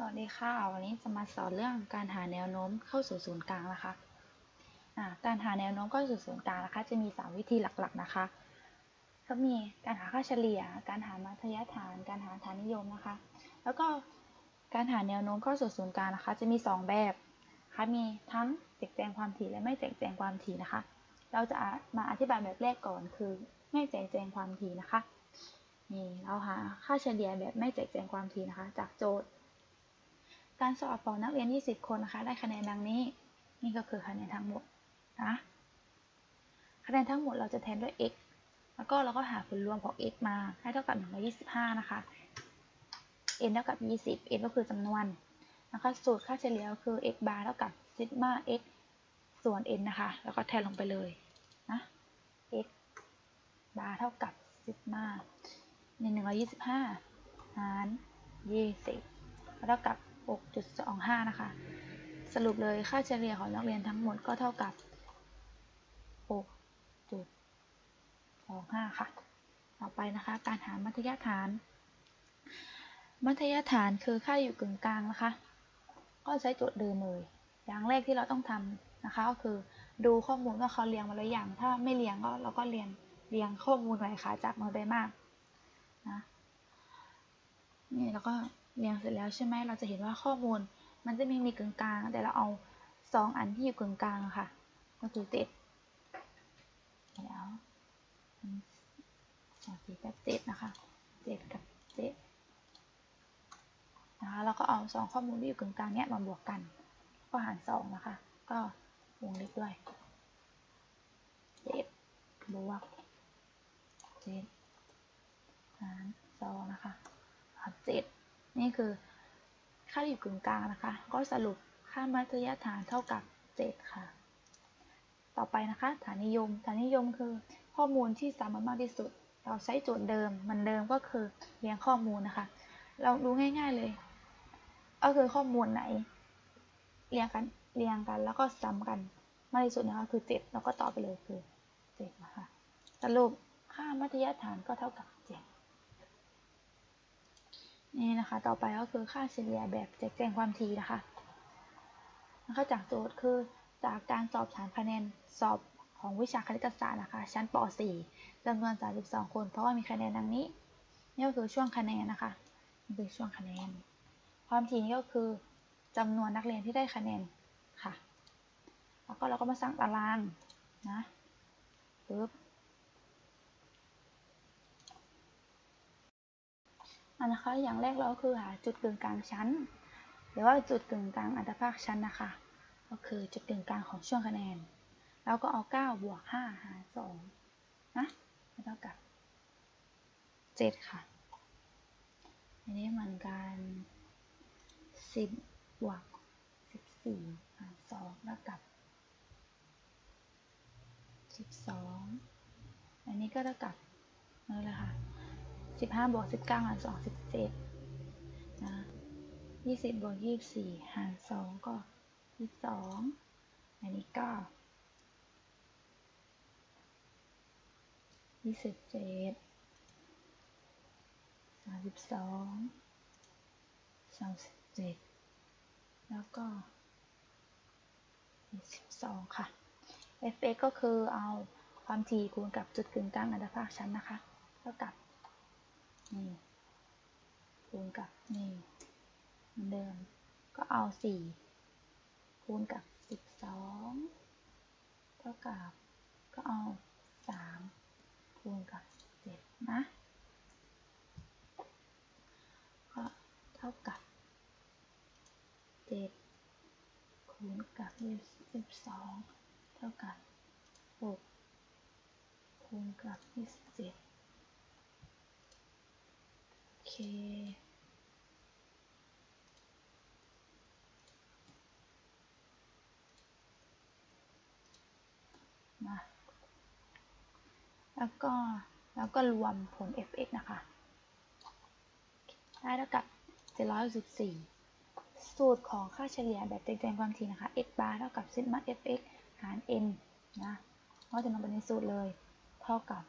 สวัสดีค่ะ วันนี้จะมาสอนเรื่องการหาแนวโน้มเข้าสู่ศูนย์กลางนะคะะการหาแนวโน้มเข้าสู่ศูนย์กลางนะคะ จะมี 3 วิธีหลักๆนะคะ ก็มีการหาค่าเฉลี่ย การหามัธยฐาน การหาฐานนิยมนะคะ แล้วก็การหาแนวโน้มเข้าสู่ศูนย์กลางนะคะ จะมี 2 แบบคะมีทั้งแจกแจงความถี่และไม่แจกแจงความถี่นะคะ เราจะมาอธิบายแบบแรกก่อนคือไม่แจกแจงความถี่นะคะ นี่เราหาค่าเฉลี่ยแบบไม่แจกแจงความถี่นะคะ จากโจทย์ การสอบของนักเรียน 20 คนนะคะ ได้คะแนนดังนี้ นี่ก็คือคะแนนทั้งหมดนะ คะแนนทั้งหมดเราจะแทนด้วย x แล้วก็เราก็หาผลรวมของ x มาให้เท่ากับ125 นะคะ n เท่ากับ 20 n ก็คือจำนวนนะคะ สูตรค่าเฉลี่ยก็คือ x bar เท่ากับซิกมา x ส่วน n นะคะ แล้วก็แทนลงไปเลยนะ x bar เท่ากับซิกมาใน125หาร20เท่ากับ 6.25 นะคะ สรุปเลยค่าเฉลี่ยของนักเรียนทั้งหมดก็เท่ากับ 6.25 ค่ะ ต่อไปนะคะ การหามัธยฐาน มัธยฐานคือค่าอยู่กึ่งกลางนะคะ ก็ใช้โจทย์เดิมเลย อย่างแรกที่เราต้องทำนะคะ ก็คือดูข้อมูลว่าเขาเรียงมาหรือยัง ถ้าไม่เรียงก็เราก็เรียนเรียงข้อมูลไว้ค่ะจากน้อยไปมากนะนี่แล้วก็ เรียงเสร็จแล้วใช่ไหมเราจะเห็นว่าข้อมูล มันจะมีมีกึ่งกลางแต่เราเอาสองอันที่อยู่กึ่งกลางค่ะก็คือเจ็ดแล้วสี่แปดเจ็ดนะคะเจ็ดกับเจ็ดนะคะแล้วก็เอาสองข้อมูลที่อยู่กึ่งกลางเนี้ยมาบวกกันก็หารสองนะคะ ก็วงเล็บด้วยเจ็ดบวกเจ็ดหารสองนะคะหารเจ็ด นี่คือค่าอยู่กึ่งกลางนะคะ ก็สรุปค่ามัธยฐานเท่ากับ 7 ค่ะ ต่อไปนะคะ ฐานนิยม ฐานนิยมคือข้อมูลที่สามารถมากที่สุด เราใช้โจทย์เดิม มันเดิมก็คือเรียงข้อมูลนะคะ เราดูง่าย ๆเลย ก็คือข้อมูลไหน เรียงกัน เรียงกัน แล้วก็ซ้ำกันมากที่สุดนะคะ คือ7เราก็ต่อไปเลยคือ 7 นะคะ สรุปค่ามัธยฐานก็เท่ากับ นี่นะคะ ต่อไปก็คือค่าเฉลี่ยแบบแจกแจงความถี่นะคะนะคะจากโจทย์คือจากการสอบถามคะแนนสอบของวิชาคณิตศาสตร์นะคะ ชั้นป .4 จำนวน 32 คน เพราะว่ามีคะแนนดังนี้ นี่ก็คือช่วงคะแนนนะคะนี่คือช่วงคะแนน ความถี่นี่ก็คือจำนวนนักเรียนที่ได้คะแนนค่ะ แล้วก็เราก็มาสร้างตารางนะปึ๊บ นนะคะ อย่างแรกเราก็คือหาจุดกึ่งกลางชั้น หรือว่าจุดกึ่งกลางอัตภาคชั้นนะคะ ก็คือจุดกึ่งกลางของช่วงคะแนนแล้วก็เอา9บวก5หาร2นะเท่ากับ7ค่ะ อันนี้เหมือนกัน10บวก14หาร2เท่ากับ12 อันนี้ก็เท่ากับนั่นแหละค่ะ สิบห้าบวกสิบเก้าหารสองสิบเจ็ดนะยี่สิบบวกยี่สิบสี่หารสองก็ยี่สิบสองอันนี้ก็ยี่สิบเจ็ดสามสิบสองสามสิบเจ็ดแล้วก็ยี่สิบสองค่ะ f(x) ก็คือเอาความถี่คูณกับจุดกึ่งกลางอันดับภาคชั้นนะคะ เท่ากับ นี่คูณกับนี่เมืนเดิม ก็เอา 4 คูณกับ 12 เท่ากับ ก็เอา 3 คูณกับ 7 นะ ก็เท่ากับ 7 คูณกับ 12 เท่ากับ 6 คูณกับ 27 แล้วก็แล้วก็รวมผล fx นะคะได้เท่ากับ764สูตรของค่าเฉลี่ยแบบแจงความถี่นะคะ x bar เท่ากับซิกมา fx หาร n นะก็จะนำไปในสูตรเลย เท่ากับ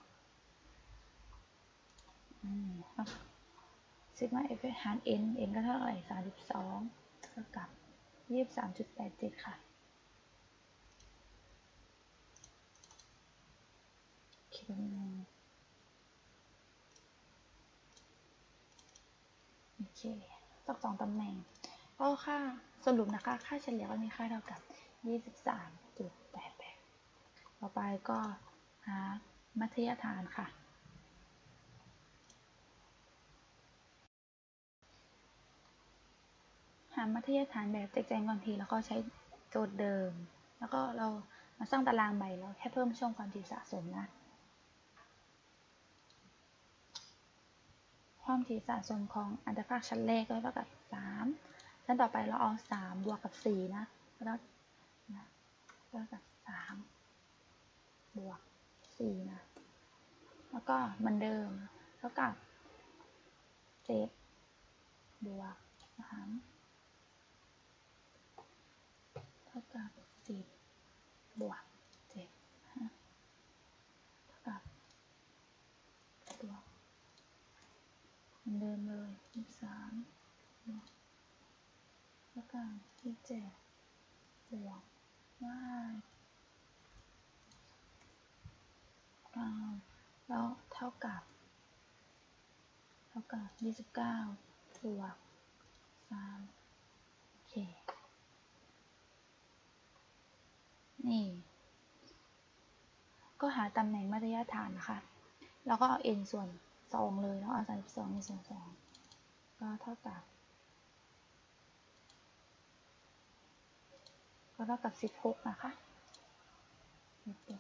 ซิกมา f หาร n n ก็เท่าไหร่สามสิบสองเท่ากับยี่สิบสามจุดแปดเจ็ดค่ะคิดเป็นไง โอเคตกสองตำแหน่งก็ค่าสรุปนะคะ ค่าเฉลี่ยก็มีค่าเท่ากับ 23.88 ต่อไปก็หามัธยฐานค่ะ หามัธยฐานแบบแจกแจงก่อนทีแล้วก็ใช้โจทย์เดิม แล้วก็เรามาสร้างตารางใหม่แล้วแค่เพิ่มช่วงความถี่สะสมนะ ความถี่สะสมของอันตรภาคชั้นแรกก็เท่ากับ 3 ชั้นต่อไปเราเอา 3 บวกกับ 4 นะแล้วนะเท่ากับ 3 บวก 4 นะ แล้วก็เหมือนเดิมเท่ากับ 7 บวก3เท่ากับ 10 บวก 7 เท่ากับบวก เหมือนเดิมเลยยี่สิบสามบวกแล้วก็ยี่สิบเจ็ดบวกว่าเก้า แล้วเท่ากับ เท่ากับยี่สิบเก้าบวกสามโอเค นี่ ก็หาตำแหน่งมาตรฐานนะคะ แล้วก็เอา n ส่วน2เลยแล้วเอา32ในส่วน2ก็เท่ากับ ก็เท่ากับ16นะคะก็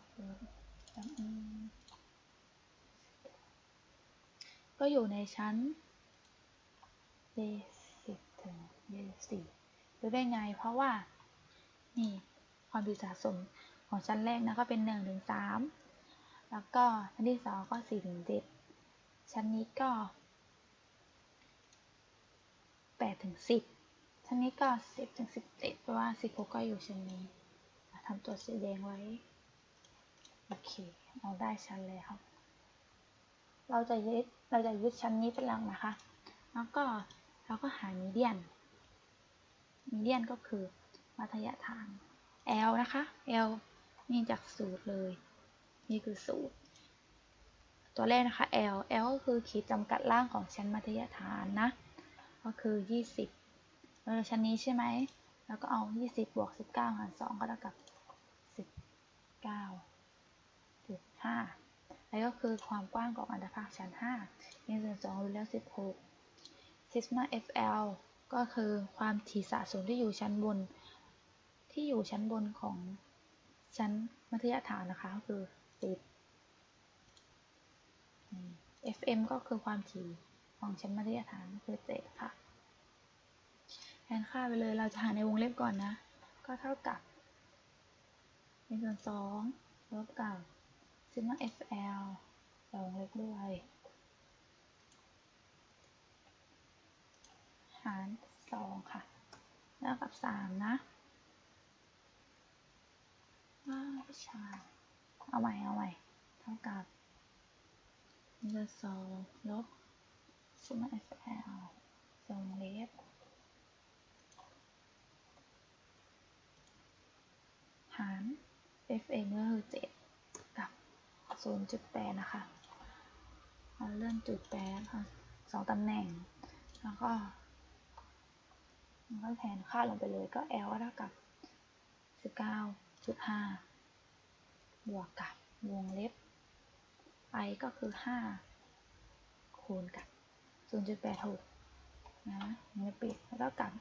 ก็อยู่ในชั้น A10 ถึง A4 รู้ได้ไง เพราะว่า นี่ความถี่สะสมของชั้นแรกนะก็เป็น1ถึง3แล้วก็ชั้นที่ 2 ก็4ถึง7ชั้นนี้ก็8ถึง10ชั้นนี้ก็ 10ถึง17เพราะว่า 16 ก็อยู่ชั้นนี้ทำตัวสีแดงไว้ โอเค เราได้ชั้นแล้ว เราจะยึด เราจะยึดชั้นนี้เป็นหลักนะคะ แล้วก็เราก็หามีเดียน มีเดียนก็คือมัธยฐาน L นะคะ L นี่จากสูตรเลย นี่คือสูตร ตัวแรกนะคะ L L ก็คือขีดจำกัดล่างของชั้นมัธยฐานนะ ก็คือ 20เราชั้นนี้ใช่ไหม แล้วก็เอา 20 บวก 19 หาร 2 ก็เท่ากับ 19.5แล้ก็คือความกว้างของอันดาภาคชั้น5ในส่วน2รู้แล้ว 16 sigma FL ก็คือความถี่สะสมที่อยู่ชั้นบน ที่อยู่ชั้นบนของชั้นมัธยฐานนะคะก็คือ 10 FM ก็คือความถี่ของชั้นมัธยฐานคือ 7 ค่ะแทนค่าไปเลยเราจะหาในวงเล็บก่อนนะ ก็เท่ากับในส่วน2ลบกับ sigma FL วงเล็บด้วย หาร 2 ค่ะ แล้วกับ 3 นะไม่ใช่เอาใหม่ เอาใหม่ เท่ากับเลือสองลบซิมา FL สองเล็บหาร FA ก็คือ7 0.8 นะคะ เราเลื่อนจุดแปดค่ะสองตำแหน่ง แล้วก็แล้วก็แทนค่าลงไปเลยก็ L ก็เท่ากับ 19.5 บวกกับวงเล็บ i ก็คือ 5 คูณกับ 0.86 นะไม่ปิดแล้วก็กับ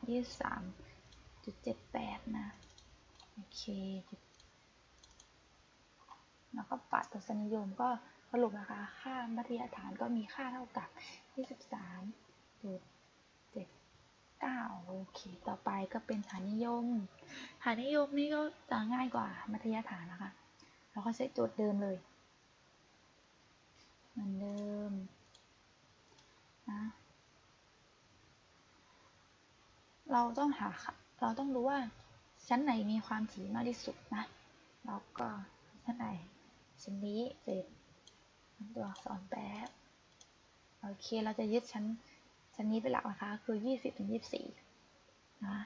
23.78 นะ โอเค แล้วก็ปัดทศนิยมก็สรุปนะคะค่ามัธยฐานก็มีค่าเท่ากับ23.79โอเค ต่อไปก็เป็นฐานนิยม ฐานนิยมนี่ก็จะง่ายกว่ามัธยฐานนะคะเราก็ใช้โจทย์เดิมเลยเหมือนเดิมนะเราต้องหาเราต้องรู้ว่าชั้นไหนมีความถี่มากที่สุดนะ แล้วก็ชั้นไหน ชั้นนี้เสร็จตัวอักษรแป๊บ โอเค เราจะยึดชั้นชั้นนี้เป็นหลักนะคะ คือ 20ถึง24 นะ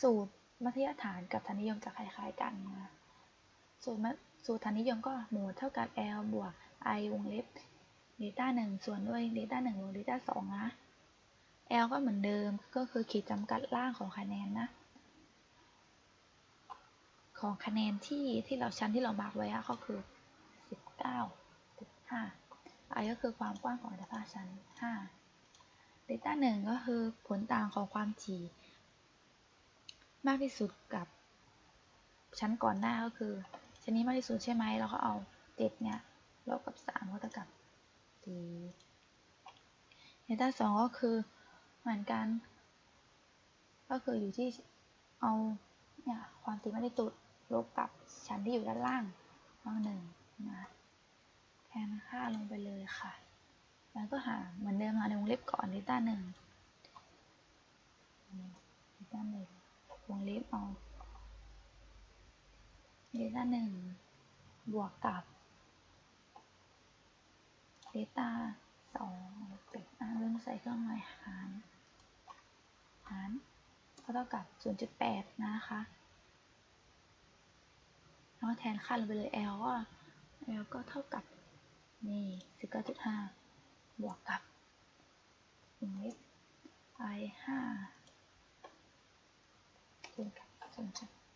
สูตรมัธยฐานกับฐานนิยมจะคล้ายๆกันนะสูตรมัสูตรฐานนิยมก็หมวดเท่ากับ L บวก I วงเล็บเดต้าหนึ่งส่วนด้วยเดต้าหนึ่งบวกเดต้าสองนะ L ก็เหมือนเดิมก็คือขีดจำกัดล่างของคะแนนนะ ของคะแนนที่ที่เราชั้นที่เรามาร์กไว้อะก็คือ 19 5 I ก็คือความกว้างของอัตราชั้น5เดต้าหนึ่งก็คือผลต่างของความถี่ มากที่สุดกับชั้นก่อนหน้าก็คือ ชั้นนี้มากที่สุดใช่ไหมเราก็เอา 7 เนี่ยลบกับ 3 ก็เท่ากับ4เดต้าสองก็คือเหมือนกัน ก็คืออยู่ที่เอาเนี่ยความถี่มากที่สุด ลบกับชั้นที่อยู่ด้านล่างข้างหนึ่งนะแทนค่าลงไปเลยค่ะ แล้วก็หาเหมือนเดิมหาในวงเล็บก่อนเดต้าหนึ่งเดต้าหนึ่งวงเล็บเอาเดต้าหนึ่งบวกกับเดต้าสองเป็ดอะเริ่มใส่เครื่องหมายหารหารก็เท่ากับ 0.8 นะคะ แล้วแทนค่าลงไปเลย L ก็ L ก็เท่ากับ นี่19.5บวกกับวงเล็บ I 5คูณกับ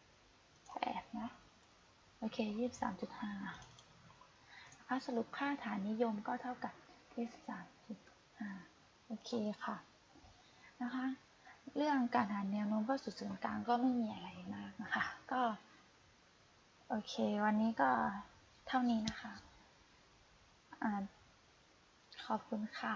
0.8นะ โอเค23.5ค่าสรุปค่าฐานนิยมก็เท่ากับ23.5โอเคค่ะ นะคะ เรื่องการหาแนวโน้มเข้าสู่ศูนย์กลางก็ไม่มีอะไรมากนะคะ ก็ โอเค วันนี้ก็เท่านี้นะคะอ่าขอบคุณค่ะ